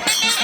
Yeah.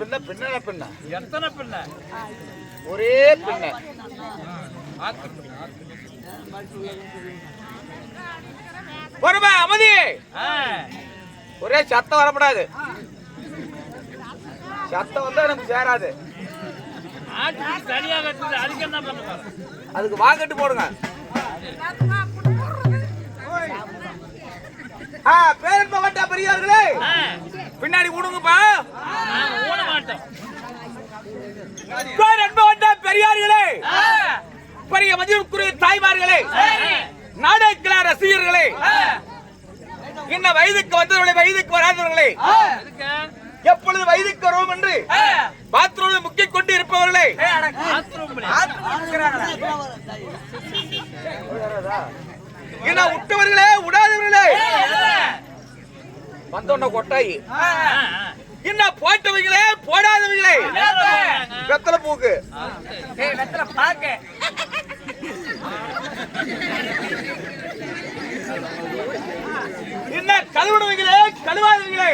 பின்ன பின்ன பின்ன. பின்ன பின்ன? எத்தனை பிள்ளை ஒரே பின்ன. வருமா அமதி. ஒரே சத்தம் வரப்படாது. சத்தம் வந்தா நமக்கு சேராது. அதுக்கு வாங்கட்டு போடுங்க. பேரன் மாவட்ட பெரியார்களே பின்னாடி மாட்டோம் பேரன் மாவட்ட பெரியார்களே. பெரிய மதிப்புக்குரிய தாய்மார்களே. நாடக ரசிகர்களே இன்ன வயதுக்கு வந்தவர்களே வயதுக்கு வராதவர்களே. எப்பொழுது வயதுக்கு வருவோம் என்று பாத்ரூமில் முக்கிய கொண்டு இருப்பவர்களே. என்ன விட்டவர்களே விடாதவர்களே வந்தோன்ன கொட்டாயி. என்ன போட்டவங்களே மகளே வெத்தலை பூக்கு. வெத்தல பாக்க. என்ன கழுவுனவங்களே கழுவாதவங்களே.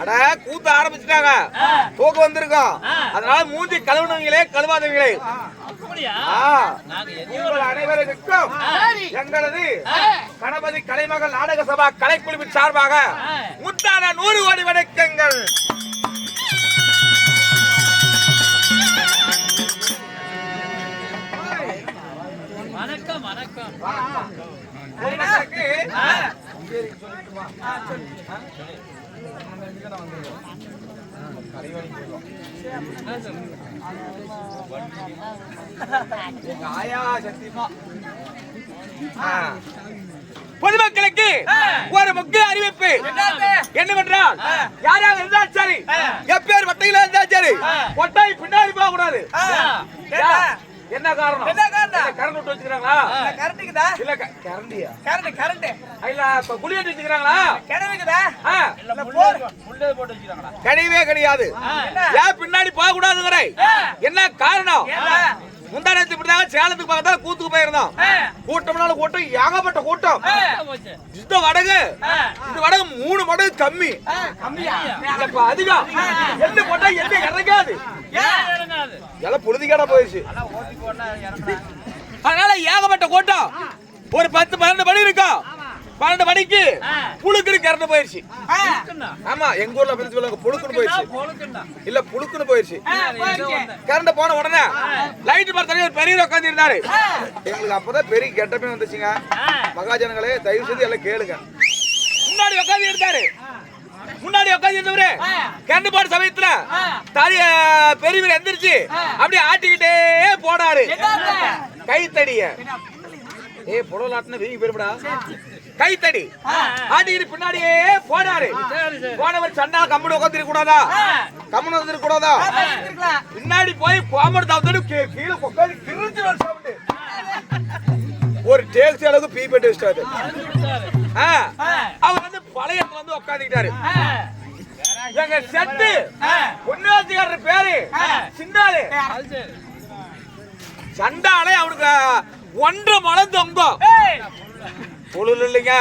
அட கூத்த ஆரம்பிச்சுட்டாங்க. தூக்கம் வந்திருக்கோம். அதனால மூஞ்சி கழுவுனவங்களே கழுவாதவங்களே. உங்கள் அனைவருக்கும் எங்களது கணபதி கலைமகள் நாடக சபா கலைக்குழுவின் சார்பாக முத்தான நூறு கோடி வணக்கங்கள். வணக்கம் வணக்கம் எங்க ஆயா சத்தியமா ஆ. பொதுமக்களுக்கு ஒரு முக்கிய அறிவிப்பு. என்னவென்றால் யாராக இருந்தாலும் சரி எப்பேர் வட்டையில இருந்தாலும் சரி கொட்டாய் பின்னாடி போக கூடாது என்ன காரணம்? என்ன காரணம்? கரண்ட் விட்டு வச்சுக்கிறாங்களா? கரண்ட்டுக்குதா இல்ல க- கரண்டியா? Current current. இல்ல இப்ப குழி வெட்டி வச்சுக்கிறாங்களா? கிணவுக்குதா இல்ல போர். உள்ளே போட்டு வச்சுக்கிறாங்களா? கிடையவே கிடையாது. ஏன் பின்னாடி போக கூடாதுங்கிற என்ன காரணம்? ஏண்டா? முந்தா நேரத்து இப்படிதான் சேலத்துக்கு பக்கத்துல கூத்துக்கு போயிருந்தோம் கூட்டம்னால கூட்டம் ஏகப்பட்ட கூட்டம். இந்த வடகு இந்த வடகு மூணு மடங்கு கம்மி. இல்லப்பா அதிகம் எள்ளு போட்டா எள்ளு இறங்காது. எல்லாம் புழுதிக்காட போயிடுச்சு. அதனால ஏகப்பட்ட கூட்டம். ஒரு பத்து பன்னெண்டு மணி இருக்கும் பன்னெண்டு மணிக்கு புழுக்குன்னு கரண்ட் இருக்குண்ணா ஆமா எங்க ஊர்ல அப்படி சொல்லுவாங்க புழுக்குன்னு போயிடுச்சு போலுக்குண்ணா இல்ல புழுக்குன்னு போயிடுச்சு. கரண்ட் போன உடனே லைட் பார்த்தா ஒரு பெரியவர் உட்கார்ந்து இருந்தாரு எங்களுக்கு அப்பதான் பெரிய கெட்டப்பே வந்துச்சுங்க. மகாஜனங்களே தயவு செய்து எல்லாம் கேளுங்க. முன்னாடி உட்கார்ந்து இருந்தாரு முன்னாடி உட்கார்ந்து இருந்தவரு கரண்ட் போன சமயத்துல தாரிய பெரியவர் எந்திரிச்சு அப்படியே ஆட்டிக்கிட்டே போனாரு. கைத்தடிய. ஏ புடலாட்டின வீங்கி போயிருப்படா. கைத்தடி. ஆட்டிக்கிட்டு பின்னாடியே போனாரு. போனவர் சண்டா கம்முனு உட்காந்துருக்க கூடாதா கம்முனு வந்துருக்க கூடாதா. பின்னாடி போய் கோமடு தாத்தோடு கீழே உட்காந்து வர சவுண்டு. ஒரு டேக்ஸி அளவுக்கு பீ பெட்டு வச்சிட்டாரு. அவர் வந்து பழைய வந்து உட்காந்துக்கிட்டாரு எங்க செட்டு பொன்னாச்சிக்காரர் பேரு சரி. சண்டாலே அவனுக்கு ஒன்றரை மலம் தொங்கும் ஏய்! பொழுது இல்லைங்க.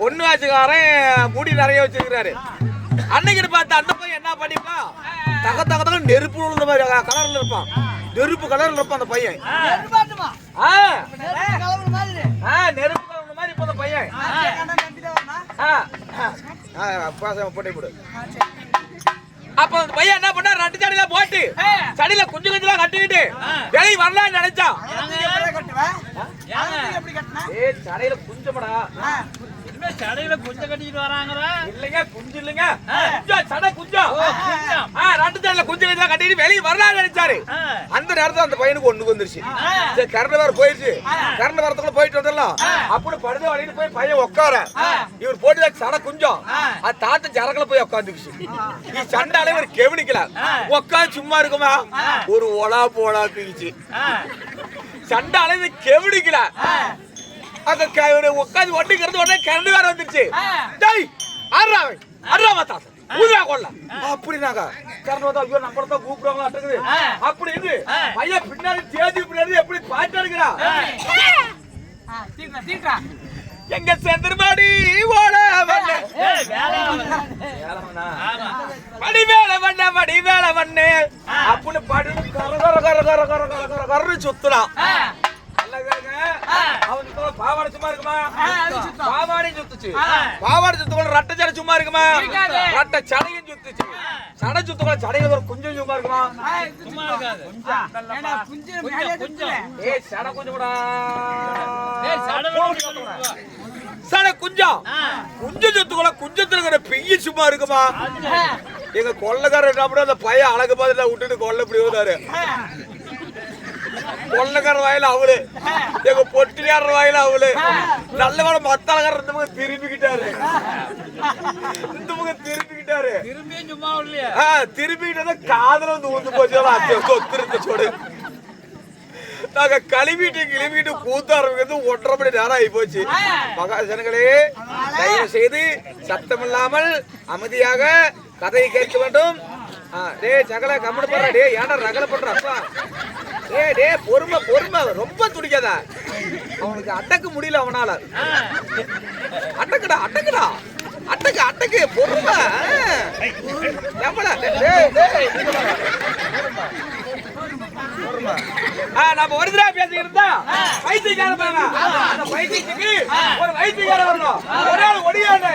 பொண்ணு ஆச்சுக்காரன் முடி நிறைய வச்சிருக்கிறாரு. அன்னைக்கு பார்த்து அந்த பையன் என்ன பண்ணிப்பான் தக தக தக நெருப்பு விழுந்த மாதிரி கலர்ல இருப்பான். நெருப்பு கலர்ல இருப்பான் அந்த பையன். நெருப்பு கலர்ந்த மாதிரி. இப்போ அந்த பையன். போட்டே போடு அப்ப அந்த பையன் என்ன பண்ணா ரெண்டு சடையில போட்டு சடையில கொஞ்சம் கொஞ்சம் கட்டிக்கிட்டு வெளியே வரலாம்னு நினைச்சான். ஏ சடையில குஞ்சமடா இனிமே சடையில கொஞ்சம் கட்டிக்கிட்டு வராங்கடா. இல்லைங்க குஞ்சு இல்லைங்க. குஞ்சம் சடை குஞ்சம் ரெண்டு சடையில கொஞ்சம் கொஞ்சம் கட்டிட்டு வெளியே வரலாம்னு நினைச்சாரு. அந்த நேரத்துல அந்த பையனுக்கு ஒண்ணு வந்துருச்சு. சரி கரண்ட் வேற போயிருச்சு. கரண்ட் வரதுக்குள்ள போயிட்டு வந்துடலாம். அப்படி படுத்து வழிட்டு போய் பையன் உட்கார இவர் போட்டு சடை குஞ்சம் அது தாத்த ஜரகல போய் உட்காந்துக்குச்சு நீ சண்டாலே இவர் கெவனிக்கல. உட்காந்து சும்மா இருக்குமா? ஒரு ஒலா போலா தூக்கிச்சு. சண்டாலே இது கெவனிக்கல. அங்க உட்காந்து ஒட்டுக்கிறது உடனே கரண்டு வேற வந்துருச்சு. டேய் ஆடுறா ஆடுறா மாத்தா ஊதுரா கொள்ள அப்படினாங்க கரண்ட் ஐயோ நம்மள தான் கூப்பிடுவாங்களா இருக்குது. அப்படி இருந்து பின்னாடி தேதி பின்னாடி எப்படி பாட்டு எடுக்கிறா எங்க செந்திரமாடி ஓட வண்ண மடி மேல வண்ண மடி மேல வண்ண அப்படின்னு பாடு கர கர கர கர பாவாடை சும்மா இருக்குமா? பாவாடை சுத்துச்சு. பாவாடை சுத்துக்குள்ள ரட்டை சடை சும்மா இருக்குமா. ரட்டை சடையும் சுத்துச்சு. சடை சுத்துக்குள்ள சடையில ஒரு குஞ்சம் சும்மா இருக்குமா? சும்மா இருக்காது. ஏடா குஞ்சு மேலே கொஞ்சம் குஞ்சு ஏய் சடை கொஞ்சம் கூட. ஏய், சடை கொஞ்சம் சடை குஞ்சம். குஞ்சம் சுத்துக்குள்ள குஞ்சத்துல இருக்கிற பெய்ய சும்மா இருக்குமா. எங்க கொள்ளக்காரர் என்ன பண்ணா அந்த பையன் அழகு பார்த்துட்டு விட்டுட்டு கொல்ல இப்படி வந்தாரு கொள்ளக்கார வாயில அவளு. எங்க பொட்டியார் வாயில அவளு. நல்ல வேலை மத்த அழகார இந்த பக்கம் திரும்பிக்கிட்டாரு. இந்த பக்கம் திரும்பிக்கிட்டாரு. திரும்பியும் சும்மா இல்லையா திரும்பிக்கிட்டா காதல வந்து ஊந்து போச்சு. கொத்துருந்த சொடு நாங்க கழுவிட்டு கிளம்பிட்டு கூத்த ஆரம்பிக்கிறது ஒன்றரை மணி நேரம் ஆகி போச்சு. மகாஜனங்களே தயவு செய்து சத்தம் இல்லாமல் அமைதியாக கதையை கேட்க வேண்டும். டேய் சகல கம்முனு போடுற டேய் ஏன்டா ரகல பண்ற? அப்பா. ஏ டே பொறுமை பொறுமை. ரொம்ப துடிக்காத. அவனுக்கு அடக்க முடியல அவனால. அடக்குடா அடக்குடா. அட்டக்கு அட்டக்கு பொறுமை. எவ்வளோ ஆ, நம்ம ஒரு தடவை பேசிக்கிட்டு இருந்தா. பாருங்க அந்த வைத்தியத்துக்கு ஒரு வைத்தியக்காரன் வரணும். ஒரு ஆள் ஒடியாடு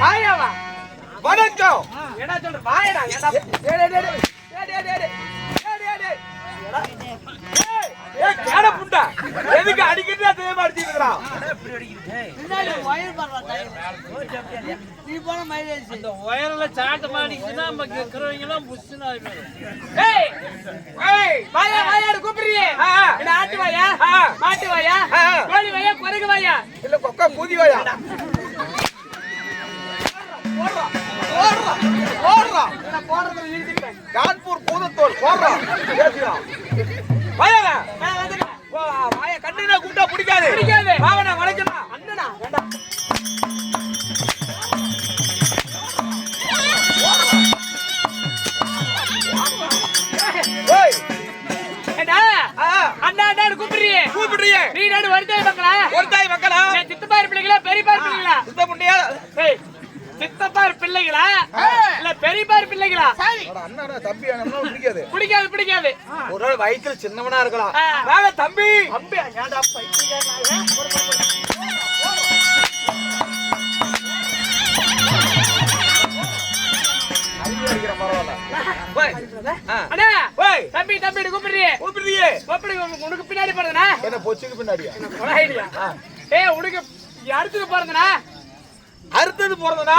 வாயாவா? வணக்கம் என்ன சொல்ற? வாயடா. எதுக்கு அடிக்கிறதே தெரியாம சாட்டு மாடிக்குன்னா நம்ம இருக்கிறவங்க எல்லாம் ஏய், வாயா வாயாடு கூப்பிடுறியே ஆட்டு வாயா. மாட்டு வாயா. கோழி வாயா குரங்கு வாயா இல்ல கொக்கா பூதி வாயா கான்பூர் பூதத்தோல் போடுறா பேசுகிறான் வாயாங்க ஆ, வந்துட்டேன். வா, வாய கண்ணுனா கூப்பிட்டா பிடிக்காது பிடிக்காது. வாவனா வளைக்கணும் அண்ணனா வேண்டாம் கூப்பிடுறியே நீ நாடு வருதே மக்களா ஒரு தாய் மக்களா சித்தப்பா பிள்ளைங்களா பெரியப்பா பிள்ளைங்களா சுத்த முடியா ஏய்! சித்தப்பா பிள்ளைங்களா இல்ல பெரியப்பா பிள்ளைங்களா அண்ணா தம்பி அண்ணா பிடிக்காது. பிடிக்காது பிடிக்காது. ஒரு நாள் வயிற்றுல சின்னவனா இருக்கலாம். வாங்க தம்பி. போய். தம்பி தம்பி கூப்பிடுறியே? கூப்பிடுறியே. கூப்பிடு உனக்கு பின்னாடி போறதுனா என்ன பொச்சுக்கு பின்னாடியா? ஏய் உனக்கு அடுத்துக்கு போறதுனா அறுத்தது போறதுனா?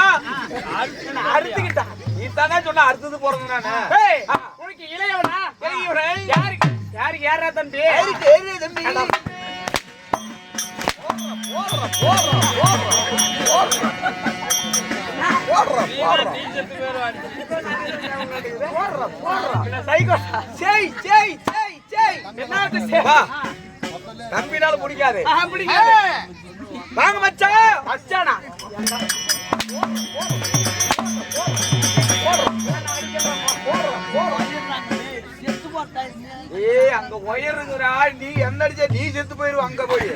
அறுத்துக்கிட்டா. நீ தானே சொன்ன அறுத்தது போறது நானு ஏய் உனக்கு இளையவனா? இளையவன். யாருக்கு? யாருக்கு? யாரா தம்பி? தம்பி. என்னது சே- வா தம்பினால பிடிக்காது வாங்க மச்சான். மச்சானா? ஏய் அங்க ஒயருங்கடா நீ என்ன அடிச்சா? நீ செத்து போயிருவ அங்க போய்.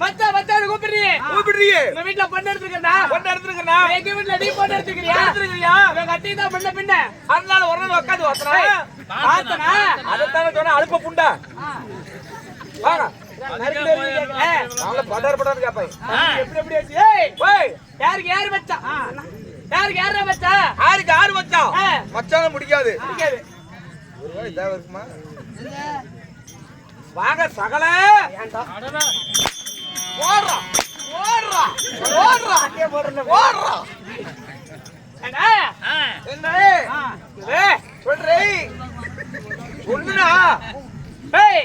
மச்சான் மச்சான் கூப்பிடுறியே? கூப்பிடுறியே. உங்க வீட்ல பொண்ணு எடுத்துக்கிறா கொண்டு எடுத்துருக்கா எங்க வீட்ல நீ பொண்ணு எடுத்துக்கிறியா எடுத்துருக்கியா உங்க அத்தை தான் பண்ண பின்ன. அதனால ஒரு நாள் உட்காந்து வசனா பார்த்தனா? அதைத்தானே சொன்ன அழுப்ப புண்டா. வாங்க. படார் படார் கேப்பாய் எப்படி எப்படி ஆச்சு? ஏய் போய் யாருக்கு யாரு மச்சான்? யாருக்கு யாரா மச்சான்? ஆறுக்கு ஆறு மச்சான். மச்சான முடிக்காது. இருக்குமா? வாங்க சகல. அடடா. ஓடுறா. ஓடுறா. ஓடுறா. ஓடுறா. என்ன? ஏய் சொல்றே சொல்லுடா. ஏய்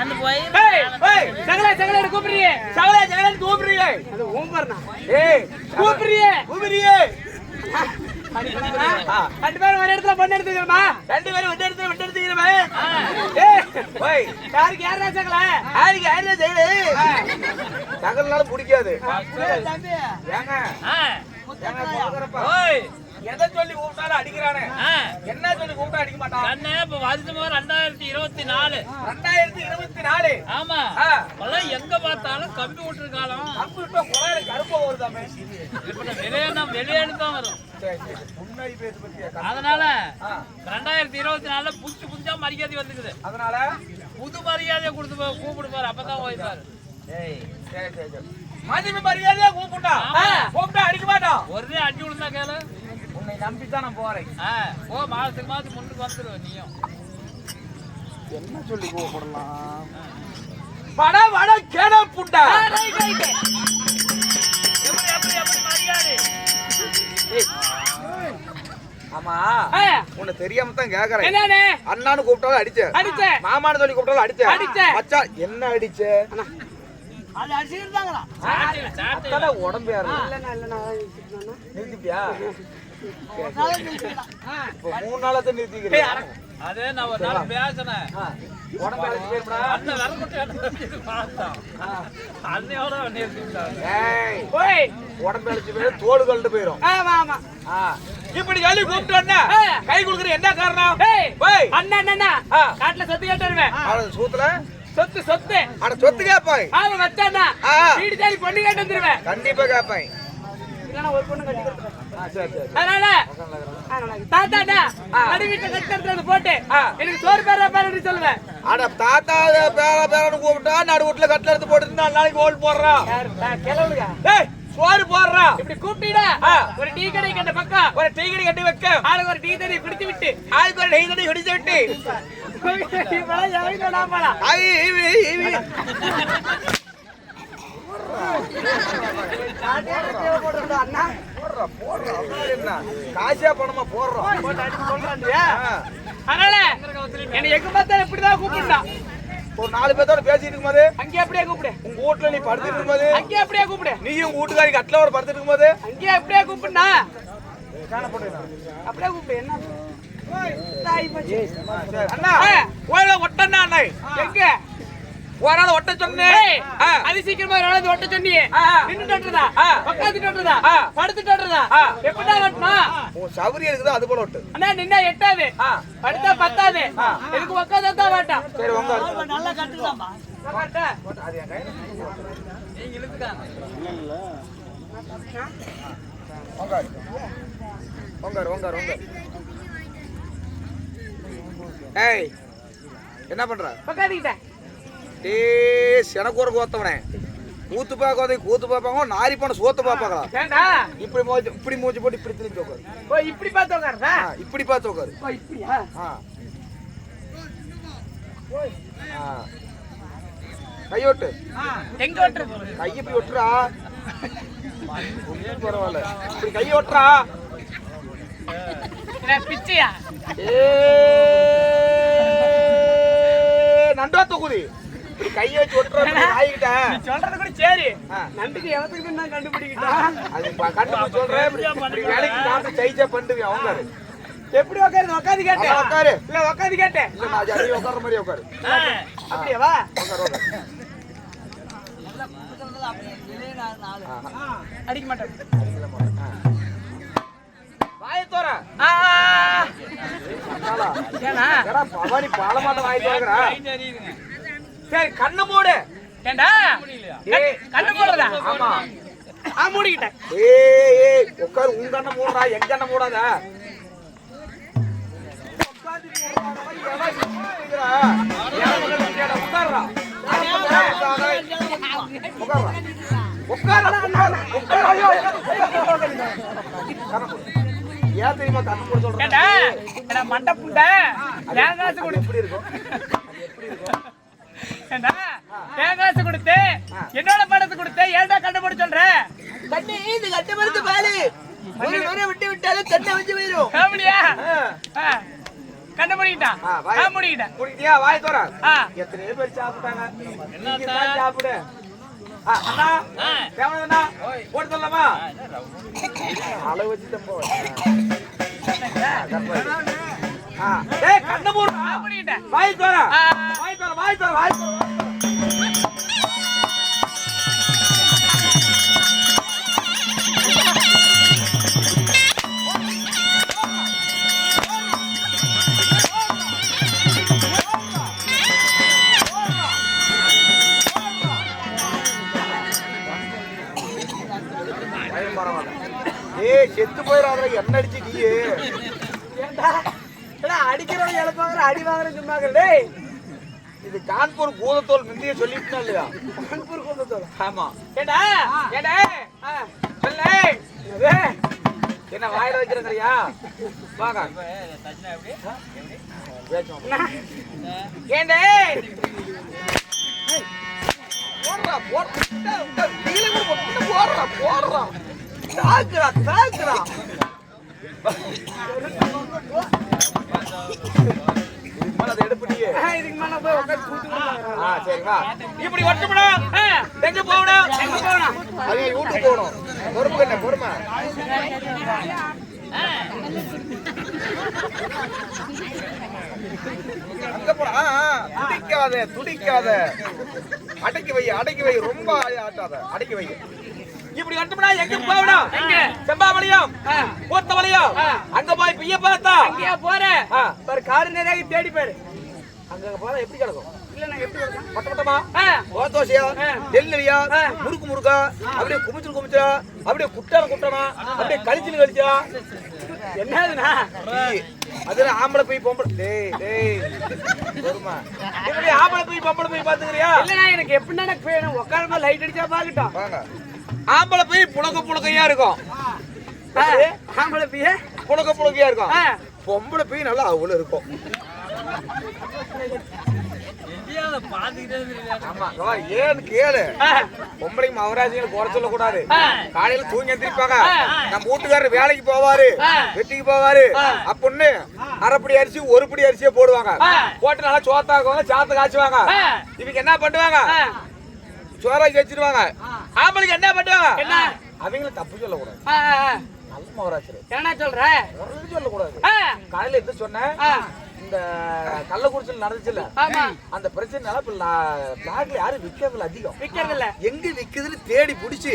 ஏய் ஏய் சகல சகல கூப்பிடுறியே சகல ஜெகன் கூப்பிடுறியே அது ஓம்பர்னா ஏய் கூப்பிடுறியே கூப்பிடுறியே ரெண்டு பேரும் ஒரு இடத்துல பொண்ணு எடுத்துக்கிறோமா? ரெண்டு பேரும் விட்டு எடுத்து விட்டு எடுத்துக்கிறவன் ஏய் போய் யாருக்கு யாரா சகல? யாருக்கு யாரு ஜெயிலு சகல்னால பிடிக்காது. ஏங்க? ஏங்க எதை சொல்லி கூப்பிட்டாலும் அடிக்கிறானே. என்ன சொல்லி கூப்பிட்டா அடிக்க மாட்டான்? கண்ணே இப்ப வருஷமா ரெண்டாயிரத்தி இருபத்தி நாலு. ரெண்டாயிரத்தி இருபத்தி நாலு. ஆமா. இப்பெல்லாம் எங்க பார்த்தாலும் கம்ப்யூட்டர் காலம். கம்ப்யூட்டர் குழாயில கருப்பா வருதாமே வெளியே வெளியேன்னு தான் வரும். அதனால. ரெண்டாயிரத்தி இருபத்தி நாலுல புதுசு புதுசா மரியாதை வந்துக்குது. அதனால? புது மரியாதையை கொடுத்து கூப்பிடு பாரு அப்பதான் ஓய்ப்பாரு. சரி சரி சரி. மதிப்பு மரியாதையா கூப்பிட்டா. கூப்பிட்டா ஒரே அடி விழுந்தா கேளு. உன்னை நம்பி தான் நான் போறேன். ஆ, போ மாசத்துக்கு மாசம் முன்னுக்கு வந்துருவ நீயும். என்ன சொல்லி கூப்பிடலாம் வட வட கேட புண்டா. ஆமா உன்னை தெரியாம தான் கேக்குறேன். அண்ணான்னு கூப்பிட்டாலும் அடிச்ச. அடிச்சேன். மாமான்னு சொல்லி கூப்பிட்டாலும் அடிச்ச. மச்சான் என்ன அடிச்ச? அது உடம்பு யாரு நிறுத்திட்டியா மூணு நாளத்தை நிறுத்திக்கிறேன் அதே நான் ஒரு நாள் பேசினேன். அண்ணன் தோடு கழட்டு போயிடும் ஆமா ஆமா. ஆ. இப்படி சொல்லி கூப்பிட்டு. கை கொடுக்குற என்ன காரணம்? ஏய். போய் அண்ணா. காட்டுல சொத்து கேட்டு வருவேன். அவளது சூத்துல? சொத்து சொத்து. அட சொத்து கேப்பாய். ஆமா வச்சாண்ணா ஆ. வீடு தேடி பொண்ணு கேட்டு வந்துருவேன். கண்டிப்பா கேப்பாய். இல்லன்னா ஒரு பொண்ணு கட்டி சரி அதனால தாத்தாடா வீட்டுல கட்டுறது போட்டு. எனக்கு சோறு பேரா பேரன்னு சொல்லுவேன் அட தாத்தா பேர பேரன்னு கூப்பிட்டா நடு வீட்டுல கட்டில எடுத்து போட்டு நாலு நாளைக்கு ஓல் போடுறான் ஏய் சோறு போடுறான் இப்படி கூப்பிட்டீடா. ஒரு டீ கடை கண்ட பக்கம் ஒரு டீக்கடி கட்டி வைக்க. ஆளுக்கு ஒரு டீ தண்ணி குடிச்சு விட்டு. ஆளுக்கு ஒரு தண்ணி குடிச்சு விட்டு. அண்ணா போடுறா, போடுறா, அப்புறம் என்ன? காசியா பணமா போடுறோம். அதனால என்னை எங்க பார்த்தாலும் இப்படிதான் கூப்பிடுடா ஒரு நாலு பேர்த்தோட பேசிட்டு இருக்கும்போது அங்கேயே அப்படியே கூப்பிடு. உங்க வீட்டுல நீ படுத்துட்டு இருக்கும்போது அங்கேயே அப்படியே கூப்பிடு. நீயும் உங்க வீட்டுக்காரி கட்டில ஒரு படுத்துட்டு இருக்கும்போது அப்படியே கூப்பிடுண்ணா. காணப்படுறா அப்படியே கூப்பிடு என்ன. அண்ணா ஒட்டண்ணா அண்ணா. எங்க? நாள் ஒட்ட சொன்னேன். அது சீக்கிரமா ஒரு நாள் ஒட்ட சொன்னியே. நின்னுட்டு ஓட்டுறதா ஆ. உட்காந்துட்டு ஓட்டுறதா ஆ. படுத்துட்டு ஓட்டுறதா ஆ. எப்படா ஓட்டணும் உன் சவரி இருக்குது? அது போல ஒட்டு. அண்ணா நின்னா எட்டாது. படுத்தா பத்தாது. ஆ. எதுக்கு உட்காந்தா தான் வேண்டாம் சரி உங்க நல்லா கட்டுலாமா அது என் கையில நீங்க இழுத்துக்காங்க உங்காரு உங்காரு உங்காரு ஏய் என்ன பண்ற? உட்காந்துக்கிட்டேன் டேய் எனக்கு ஒரு கோத்தவனே. கூத்து பார்க்காத கூத்து பார்ப்பாங்க நாரி போன சோத்து பார்ப்பாங்களா? இப்படி மூச்சு இப்படி மூச்சு போட்டு இப்படி திரும்பி உட்காரு. இப்படி பார்த்து உட்காருதா? இப்படி பார்த்து உட்காரு. ஆ. கை இப்படி ஒட்டுறா. பரவாயில்ல. இப்படி கை ஒட்டுறா பிச்சையா? ஏ நண்டா தொகுதி. இப்படி கையை வச்சு ஒட்டுறா இப்படி நாய்கிட்ட சொல்றது கூட சரி. ஆ. நண்டுக்கு எவத்துக்கு நான் கண்டுபிடிக்கிட்டேன் அது கண்டுபிடிச்சு சொல்றேன். இப்படி வேலைக்கு நான் ஜெயிச்சா பண்ணுவேன் அவங்க எப்படி உட்காருது உட்காந்து கேட்டேன். உட்காரு. இல்ல உட்காந்து கேட்டேன். இல்ல நான் ஜாலியா உட்கார்ற மாதிரி உட்காரு அப்படியே? வா. உட்காரு உட்காரு அடிக்க மாட்டேன். வாயை தோற. ஆ, அக்காளா, ஏனா ஏடா பவானி பாலமாட்ட வாய் தோறா சரி கண்ணு மூடு. ஏண்டா? கண்ணு போடுறதா ஆமா. ஆ மூடிக்கிட்டேன். ஏய் ஏய் உட்காரு. உங்க கண்ணை மூடுறா எங்க கண்ணை மூடாத. ஏன் தெரியுமா கண்ணு மூட சொல்றேன் ஏண்டா ஏடா மண்டை புண்டை தேங்காசு அது கொடு எப்படி இருக்கும்? எப்படி இருக்கும்? தேங்காசு கொடுத்து என்னோட படத்தை கொடுத்து ஏன்டா கண்டுபிடி சொல்ற தண்ணி இது கட்டுமருந்து பாலு. ஒரு முறை விட்டு விட்டாலும் வந்து போயிடும் அப்படியா கண்டுபிடிக்கிட்டான். முடிக்கிட்டேன். குடிக்கிட்டியா வாய் தோற. ஆ. எத்தனையோ பேர் சாப்பிட்டாங்க. என்ன சாப்பிடு. அண்ணா. தேவனா போட்டு சொல்லலாமா அளவு வச்சு ஏய் கண்ணு முடிக்கிட்டேன். வாய் தோற. வாய் தோற வாய் தோற வாய் தோற. செத்து போயிடாத என்ன அடிச்சு நீ ஏண்டா? அடிக்கிறவங்க இழப்பாங்க அடி வாங்குற சும்மா டேய். இது கான்பூர் பூதத்தோல் முந்தைய சொல்லிட்டு இல்லையா? கான்பூர் கொண்டு ஆமா. ஏண்டா? ஏண்டா? சொல்லு. என்ன வாயில வைக்கிறேங்கறியா? வாங்க. ஏண்டே? போடுறா போடுறா போடுறா போடுறா. தாக்குறா தாக்குறா. இப்படி ஒட்டணும் எங்க போகணும்? எங்க போகணும்? அது வீட்டுக்கு போகணும். பொறுப்பு என்ன பொறுமை. அங்க ஆ, துடிக்காத துடிக்காத. அடக்கி வை அடக்கி வை ரொம்ப ஆட்டாத அடக்கி வை. இப்படி வந்துட்டோம்னா எங்க போகணும்? செம்பாவளியம் ஆ. அங்க போய் பிய்ய பார்த்தா அங்கேயா போற. பாரு காடு நிறைய தேடி பாரு. அங்க போனா எப்படி கிடக்கும்? இல்ல. முறுக்கு முறுக்கா? அப்படியே குமிச்சு குமிச்சா அப்படியே குட்டான குட்டனா? அப்படியே கழிச்சு கழிச்சா? என்னதுண்ணா? அதுல ஆம்பளை போய் பொம்பளை டேய் டேய் வருமா இப்படி ஆம்பளை போய் பொம்பளை போய் பாத்துக்கிறியா இல்லண்ணா எனக்கு எப்படின்னா எனக்கு வேணும்? உட்காரமா லைட் அடிச்சா பாக்கட்டும் ஆம்பளை போய் புழக்க புழக்கையா இருக்கும் ஆம்பளை பிய புழக்க புழக்கையா இருக்கும். பொம்பளை போய் நல்லா அவ்வளவு இருக்கும் ஏன்னு கேளு. பொம்பளைக்கு மகராஜிகள் குறை சொல்லக்கூடாது. காலையில தூங்கி எந்திரிப்பாங்க. நம்ம வீட்டுக்காரர் வேலைக்கு போவாரு. வெட்டிக்கு போவாரு. அப்படின்னு அரைப்படி அரிசி ஒரு படி அரிசியை போடுவாங்க. போட்டு நல்லா சோத்தாக்குவாங்க சாத்த காய்ச்சுவாங்க. இவங்க என்ன பண்ணுவாங்க. சோறாக்கி வச்சிருவாங்க ஆம்பளைக்கு என்ன பண்ணுவாங்க என்ன? அவங்களும் தப்பு சொல்லக்கூடாது. நல்ல மகராஜர் என்ன சொல்ற? சொல்லக்கூடாது. காலையில எது சொன்னேன். இந்த கள்ளக்குறிச்சியில் நடந்துச்சுல்ல? ஆமா. அந்த பிரச்சனைனால இப்ப பிளாக்ல யாரும் விற்கவில்லை அதிகம். விக்கிறது இல்ல எங்க விக்குதுன்னு தேடி புடிச்சு.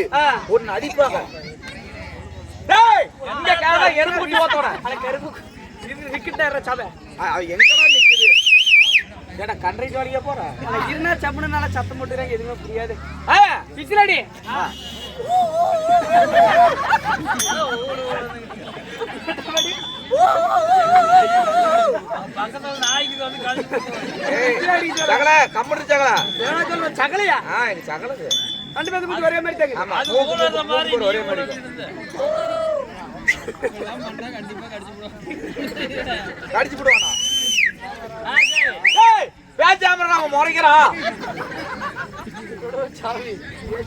ஒன்னு அடிப்பாங்க. எங்க கேரளா எறும்பு ஓத்தோட விக்கிட்டார சபை எங்கடா ஏடா கண்ட்ரைட் வழியா போற? இருந்தா நல்லா சத்தம் போட்டுறாங்க எதுவுமே புரியாது. சொல்ற சகலையா? சகலது. ரெண்டு பேரும் மட்டும் ஒரே மாதிரி தாங்க ஆமா ஒரே மாதிரி கண்டிப்பா கடிச்சு போடுவாங்க. கடிச்சு சரி. ஏய் பேச்சாம முறைக்கிறான் சாமி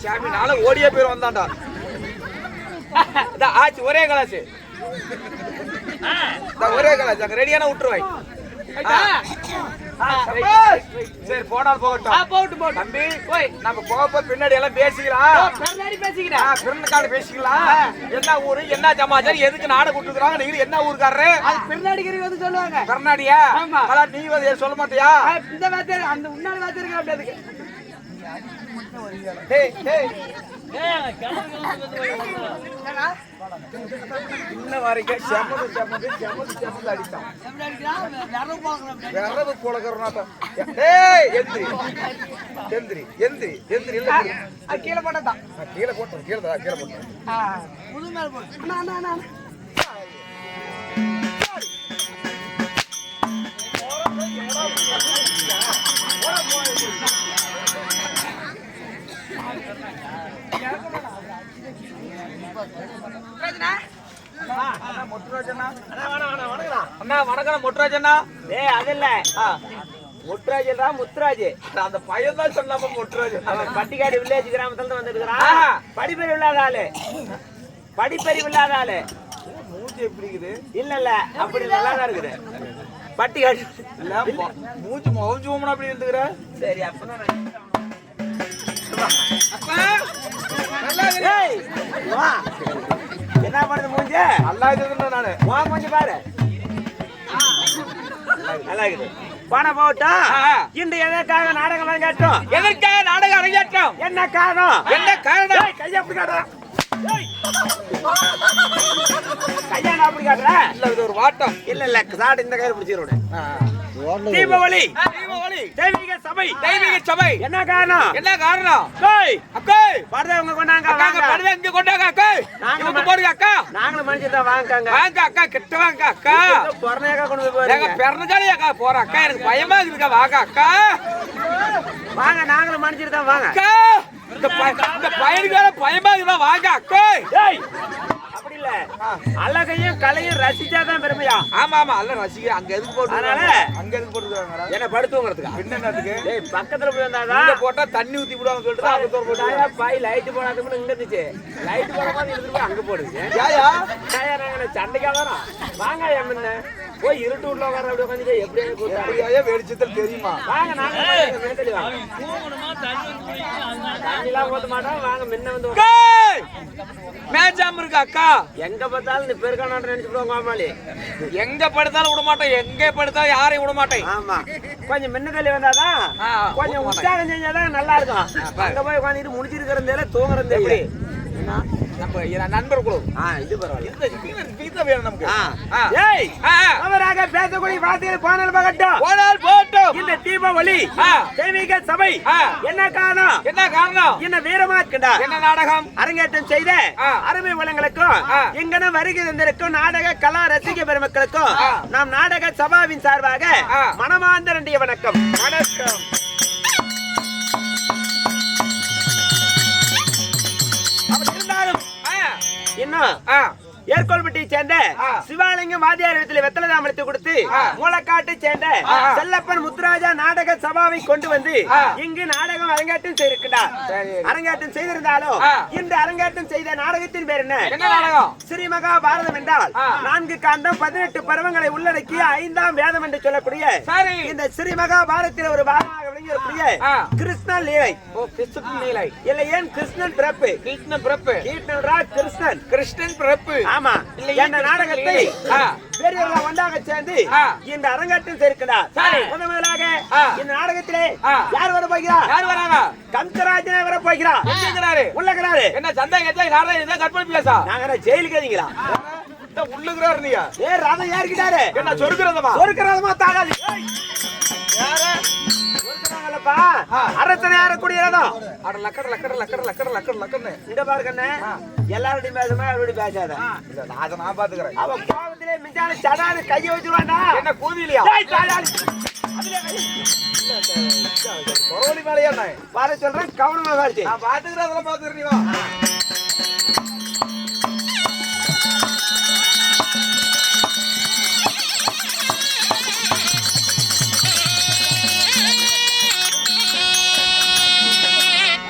சாமி ஓடியே போயிரும் வந்தான்டா. ஆச்சு ஒரே கலாச்சு ஒரே கலாச்சு அங்க ரெடியான விட்டுருவாய். சரி. போனால் போகட்டும். போட்டு போட்டு. தம்பி போய். நம்ம போக பின்னாடி எல்லாம் பேசிக்கலாம். பின்னாடி பேசிக்கிறேன். பிறந்த கால பேசிக்கலாம். என்ன ஊரு என்ன சமாச்சாரம் எதுக்கு நாடு கூட்டுக்குறாங்க நீங்க என்ன ஊருக்காரரு? அது பின்னாடிக்கிறவங்க வந்து சொல்லுவாங்க. ஆமா. மலா, நீ வந்து சொல்ல மாட்டியா? இந்த வாத்தியார் அந்த முன்னாடி வாத்தியார் இருக்கு அப்படி அதுக்கு ஏய்? இன்ன வரைக்கும் செமது செமது செமது செமது அடித்தான். விரவு புழக்கிறனாட்டம் டேய் எந்திரி எந்திரி எந்திரி எந்திரி இல்ல கீழே போட்டதான் கீழே போட்டேன் கீழே கீழே போட்டேன் புது மேல போட்டு அண்ணா, வணக்கம் மொட்டுராஜண்ணா ஏய் அது இல்ல முத்துராஜல்ரா முத்துராஜ். அந்த பையன் தான் சொல்லாம அவன் பட்டிக்காடு வில்லேஜ் கிராமத்துல இருந்து வந்திருக்கிறான் ஆஹா. படிப்பறிவு இல்லாத ஆளு. படிப்பறிவு இல்லாத ஆளு மூஞ்சி எப்படி இருக்குது இல்ல இல்ல. அப்படி நல்லா தான் இருக்குது. பட்டிக்காடு. இல்ல மூஞ்சி ஓமனா அப்படி இருந்துக்கிற. சரி அப்பதான் என்ன பண்ணுது மூஞ்ச? நல்லா இருக்குதுன்னு நானு. வா மூஞ்சி பாரு. நல்லா இருக்குது. போகட்டும். ஆ. இன்று எதற்காக நாடகம் கேட்டோம் எதற்காக நாடகம் அரங்கேற்றம்? என்ன காரணம்? என்ன காரணம்? கையை அப்படி காட்டுறா? நான் அப்படி காட்டுற? இல்ல இது ஒரு வாட்டம். இல்ல இல்ல சாடு இந்த கையில. தீபாவளி. தீபாவளி. தெய்வீக சபை. தெய்வீக சபை. என்ன காரணம்? என்ன காரணம்? டேய், அக்கா பரதவங்க கொண்டாங்க வாங்க. படுத இங்க கொண்டாங்க அக்கா நாங்க போடுங்க அக்கா. நாங்களும் மனுஷன் தான் வாங்கிக்காங்க. வாங்க அக்கா கிட்ட வாங்க அக்கா. பொறனையாக்கா கொண்டு போய் எங்க பிறந்தகாலி அக்கா போற அக்கா. எனக்கு பயமா இருக்குக்கா வாங்க அக்கா. வாங்க நாங்களும் மனுஷன் தான் வாங்க. அக்கா. இந்த ப- இந்த பையனுக்கால பயமா இருக்குதா வாங்க அக்கா ஏய் அப்படி இல்ல. அழகையும் கலையும் ரசிச்சாதான் பெருமையா? ஆமா ஆமா. அல்ல ரசிக அங்க எதுக்கு போட்டு அதனால? அங்க எதுக்கு போட்டுருக்காங்க என்ன படுத்துவங்கிறதுக்கா? பின்ன என்னத்துக்கு? டேய் பக்கத்துல போய் வந்தாதான் போட்டா தண்ணி ஊத்தி விடுவாங்க சொல்லிட்டு அங்க தோற போட்டு பாய் லைட் போடாதுன்னு இங்க இருந்துச்சு. லைட் போட மாதிரி எடுத்துட்டு போய் அங்க போடுங்க ஏயா தாயா, நாங்க சண்டைக்கா வரோம் வாங்க என் முன்ன போய் இருட்டு வீட்டுல உட்கார அப்படி உட்காந்து எப்படியே வெளிச்சத்தில் தெரியுமா? வாங்க நாங்க தண்ணிலாம் மாட்டோம். வாங்க முன்ன வந்து! மேட்சாம இருக்கு அக்கா? எங்க பார்த்தாலும் நீ பெருக்கானாட்டு நினைச்சு போடுவாங்க மாமாளி எங்க படுத்தாலும் விட மாட்டேன் எங்க படுத்தாலும் யாரையும் விட மாட்டேன் ஆமா. கொஞ்சம் முன்ன தள்ளி வந்தாதான் கொஞ்சம். உற்சாகம் செஞ்சாதான் நல்லா இருக்கும். அங்க போய் உட்காந்துட்டு முடிச்சிருக்கிறதே தூங்குறது எப்படி? நம்ம என் நண்பர் குழு ஆ இது பரவாயில்ல இந்த பீனர் பீத்தா வேணும் நமக்கு ஆ. ஆ. ஏய் ஆ, ஆ. அவராக பேசக்கூடிய வார்த்தைகள் பாடல் பகட்டும் போனால் போட்டும் இந்த தீபாவளி ஆ. தெய்வீக சபை ஆ. என்ன காரணம் என்ன காரணம் என்ன வீரமா இருக்கின்றா என்ன நாடகம் அரங்கேற்றம் செய்த. அருமை வளங்களுக்கும். இங்கன வருகை தந்திருக்கும் நாடக கலா ரசிக பெருமக்களுக்கும். நாம் நாடக சபாவின் சார்பாக. மனமார்ந்த நன்றிய வணக்கம் வணக்கம் ஆ, இன்னும் ஆ, ஏற்கோள்பட்டியை சேர்ந்த. சிவாலிங்கம் வாத்தியார் இடத்துல வெத்தலை தாமரத்தை கொடுத்து. மூலக்காட்டை சேர்ந்த. செல்லப்பன் முத்துராஜா நாடக சபாவை கொண்டு வந்து. இங்கு நாடகம் அரங்கேற்றம் செய்திருக்கிறார். அரங்கேற்றம் செய்திருந்தாலும். இந்த அரங்கேற்றம் செய்த நாடகத்தின் பேர் என்ன ஸ்ரீ மகாபாரதம் என்றால். நான்கு காண்டம் பதினெட்டு பருவங்களை உள்ளடக்கிய ஐந்தாம் வேதம் என்று சொல்லக்கூடிய இந்த ஸ்ரீ மகாபாரதத்தில் ஒரு பாகமாக விளங்கக்கூடிய. கிருஷ்ணன் லீலை ஓ கிருஷ்ணன் இல்ல ஏன் கிருஷ்ணன் பிறப்பு கிருஷ்ணன் பிறப்பு கீர்த்தன் ரா கிருஷ்ணன் கிருஷ்ணன் பிறப்பு ஆமா. இந்த நாடகத்தை. பெரியவர்கள் ஒன்றாக சேர்ந்து. இந்த அரங்கத்தில் சேர்க்கிறார். சரி. முதன் முதலாக. இந்த நாடகத்திலே. யார் வர போகிறார்? யார் வராங்க? கந்தராஜனே வர போகிறார். உள்ளகிறாரு என்ன இதை கட் பண்ணி பேசா நாங்க ஜெயிலுக்கு உள்ளுகிறாரு நீயா ஏ ரதம் ஏறிக்கிட்டாரு என்ன சொருக்கிறதமா ரதமா தாகாது யாரு? ஆ. அரசனை ஏறக்கூடிய ரதம் அட லக்கட லக்கட லக்கட லக்கட லக்கட லக்கன்னு இங்க பாரு கண்ணே எல்லாரோடையும் பேசுமா அவரோடையும் பேசாத இல்ல நான் அதை நான் பாத்துக்கிறேன். அவன் கோபத்திலே மிஞ்சான சடான கையை வச்சிருவாண்டா என்ன கூதிலையா பாரு சொல்றேன் கவனமா பாருச்சு நான் பாத்துக்கிறேன் அதெல்லாம் பாத்துக்கிறீங்களா